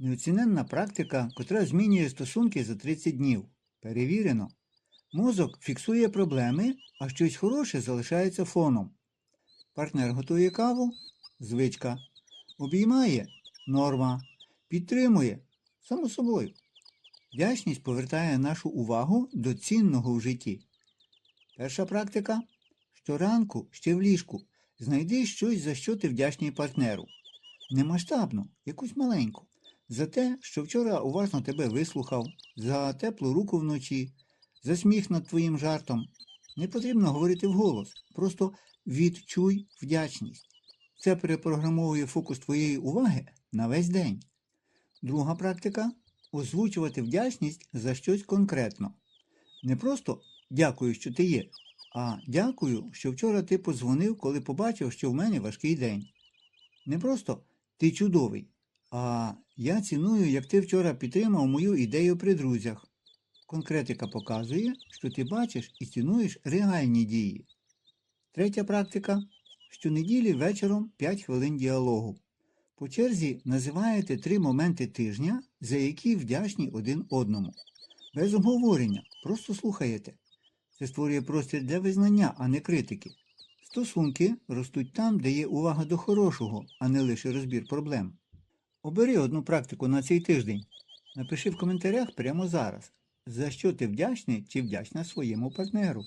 Неоціненна практика, котра змінює стосунки за 30 днів. Перевірено. Мозок фіксує проблеми, а щось хороше залишається фоном. Партнер готує каву звичка. Обіймає норма. Підтримує само собою. Вдячність повертає нашу увагу до цінного в житті. Перша практика щоранку, ще в ліжку, знайди щось, за що ти вдячний партнеру. Не масштабно, якусь маленьку. За те, що вчора уважно тебе вислухав, за теплу руку вночі, за сміх над твоїм жартом. Не потрібно говорити вголос, просто відчуй вдячність. Це перепрограмовує фокус твоєї уваги на весь день. Друга практика озвучувати вдячність за щось конкретно. Не просто дякую, що ти є, а дякую, що вчора ти подзвонив, коли побачив, що в мене важкий день. Не просто ти чудовий, а я ціную, як ти вчора підтримав мою ідею при друзях. Конкретика показує, що ти бачиш і цінуєш реальні дії. Третя практика щонеділі вечором 5 хвилин діалогу. По черзі називаєте три моменти тижня, за які вдячні один одному. Без обговорення, просто слухаєте. Це створює простір для визнання, а не критики. Стосунки ростуть там, де є увага до хорошого, а не лише розбір проблем. Обери одну практику на цей тиждень. Напиши в коментарях прямо зараз, за що ти вдячний чи вдячна своєму партнеру.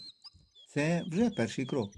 Це вже перший крок.